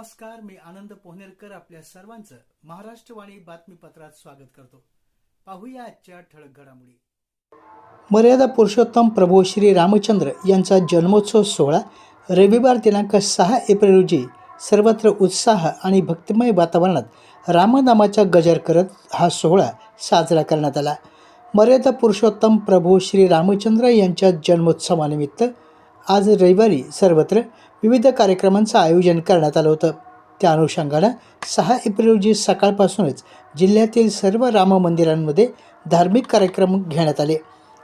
नमस्कार मी आनंद पोहनेरकर आपल्या सर्वांचं महाराष्ट्रवाणी बातमीपत्रात स्वागत करतो. पाहूया आजच्या ठळक घडामोडी. मर्यादा पुरुषोत्तम प्रभू श्री रामचंद्र यांचा जन्मोत्सव सोहळा रविवार दिनांक सहा एप्रिल रोजी सर्वत्र उत्साह आणि भक्तिमय वातावरणात रामनामाचा गजर करत हा सोहळा साजरा करण्यात आला. मर्यादा पुरुषोत्तम प्रभू श्री रामचंद्र यांच्या जन्मोत्सवानिमित्त आज रविवारी सर्वत्र विविध कार्यक्रमांचं आयोजन करण्यात आलं होतं. त्या अनुषंगानं सहा एप्रिल रोजी सकाळपासूनच जिल्ह्यातील सर्व राम मंदिरांमध्ये धार्मिक कार्यक्रम घेण्यात आले.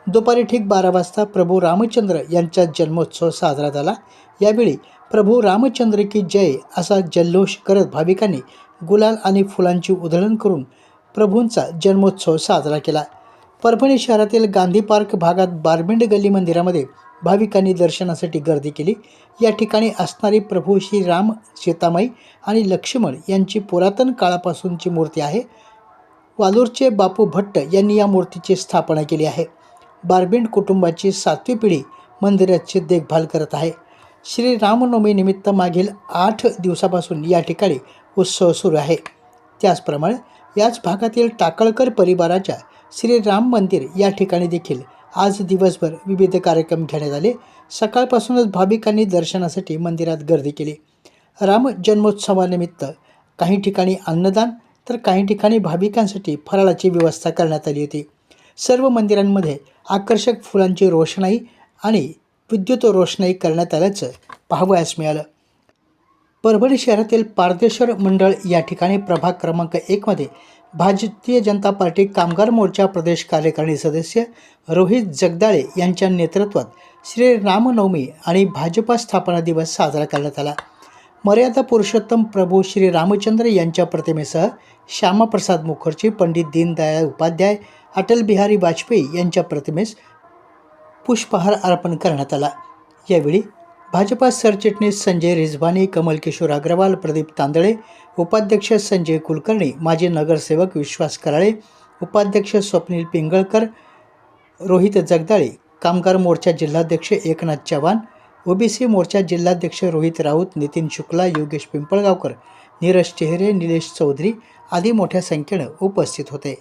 दुपारी ठीक बारा वाजता प्रभू रामचंद्र यांचा जन्मोत्सव साजरा झाला. यावेळी प्रभू रामचंद्र की जय असा जल्लोष करत भाविकांनी गुलाल आणि फुलांची उधळण करून प्रभूंचा जन्मोत्सव साजरा केला. परभणी शहरातील गांधी पार्क भागात बारबिंड गल्ली मंदिरामध्ये भाविकांनी दर्शनासाठी गर्दी केली. या ठिकाणी असणारी प्रभू श्री राम सीतामाई आणि लक्ष्मण यांची पुरातन काळापासूनची मूर्ती आहे. वालूरचे बापू भट्ट यांनी या मूर्तीची स्थापना केली आहे. बारबिंड कुटुंबाची सातवी पिढी मंदिराची देखभाल करत आहे. श्री रामनवमीनिमित्त मागील आठ दिवसापासून या ठिकाणी उत्सव सुरू आहे. त्याचप्रमाणे याच भागातील टाकळकर परिवाराच्या श्री राम मंदिर या ठिकाणी देखील आज दिवसभर विविध कार्यक्रम घेण्यात आले. सकाळपासूनच भाविकांनी दर्शनासाठी मंदिरात गर्दी केली. राम जन्मोत्सवानिमित्त काही ठिकाणी अन्नदान तर काही ठिकाणी भाविकांसाठी फराळाची व्यवस्था करण्यात आली होती. सर्व मंदिरांमध्ये आकर्षक फुलांची रोषणाई आणि विद्युत रोषणाई करण्यात आल्याचं पाहावयास मिळालं. परभणी शहरातील पारदेश्वर मंडळ या ठिकाणी प्रभाग क्रमांक एकमध्ये भारतीय जनता पार्टी कामगार मोर्चा प्रदेश कार्यकारिणी सदस्य रोहित जगदाळे यांच्या नेतृत्वात श्री रामनवमी आणि भाजपा स्थापना दिवस साजरा करण्यात आला. मर्यादा पुरुषोत्तम प्रभू श्री रामचंद्र यांच्या प्रतिमेसह श्यामाप्रसाद मुखर्जी पंडित दीनदयाळ उपाध्याय अटल बिहारी वाजपेयी यांच्या प्रतिमेस पुष्पहार अर्पण करण्यात आला. यावेळी भाजपा सरचिटणीस संजय रिझवानी कमल किशोर अग्रवाल प्रदीप तांदळे उपाध्यक्ष संजय कुलकर्णी माजी नगरसेवक विश्वास कराळे उपाध्यक्ष स्वप्नील पिंगळकर रोहित जगदाळे कामगार मोर्चा जिल्हाध्यक्ष एकनाथ चव्हाण ओबीसी मोर्चा जिल्हाध्यक्ष रोहित राऊत नितीन शुक्ला योगेश पिंपळगावकर नीरज चेहरे निलेश चौधरी आदी मोठ्या संख्येनं उपस्थित होते.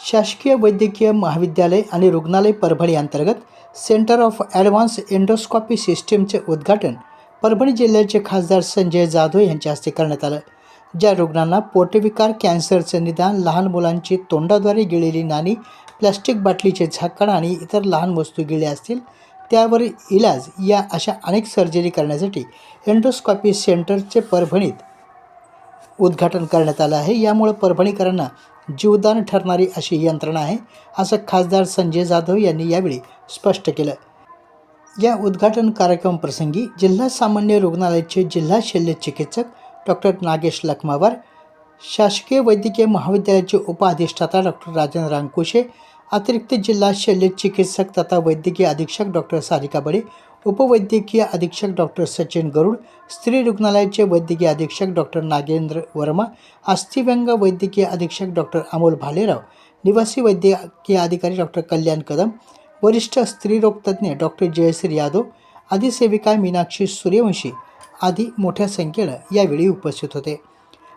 शासकीय वैद्यकीय महाविद्यालय आणि रुग्णालय परभणी अंतर्गत सेंटर ऑफ ॲडव्हान्स एंडोस्कॉपी सिस्टीमचे उद्घाटन परभणी जिल्ह्याचे खासदार संजय जाधव यांच्या हस्ते करण्यात आलं. ज्या रुग्णांना पोटविकार कॅन्सरचं निदान लहान मुलांची तोंडाद्वारे गिळलेली नाणी प्लॅस्टिक बाटलीचे झाकण आणि इतर लहान वस्तू गिळल्या असतील त्यावर इलाज या अशा अनेक सर्जरी करण्यासाठी एंडोस्कॉपी सेंटरचे परभणीत उद्घाटन करण्यात आलं आहे. यामुळे परभणीकरांना जीवदान ठरणारी अशी यंत्रणा आहे असं खासदार संजय जाधव यांनी यावेळी स्पष्ट केलं. या उद्घाटन कार्यक्रमप्रसंगी जिल्हा सामान्य रुग्णालयाचे जिल्हा शल्य चिकित्सक डॉक्टर नागेश लखमावार शासकीय वैद्यकीय महाविद्यालयाचे उपअधिष्ठाता डॉक्टर राजेंद्र अंकुशे अतिरिक्त जिल्हा शल्य चिकित्सक तथा वैद्यकीय अधीक्षक डॉक्टर सारिका बडे उपवैद्यकीय अधीक्षक डॉक्टर सचिन गरुड स्त्री रुग्णालयाचे वैद्यकीय अधीक्षक डॉक्टर नागेंद्र वर्मा अस्थिव्यंग वैद्यकीय अधीक्षक डॉक्टर अमोल भालेराव निवासी वैद्यकीय अधिकारी डॉक्टर कल्याण कदम वरिष्ठ स्त्रीरोगतज्ञ डॉक्टर जयश्री यादव आदी सेविका मीनाक्षी सूर्यवंशी आदी मोठ्या संख्येनं यावेळी उपस्थित होते.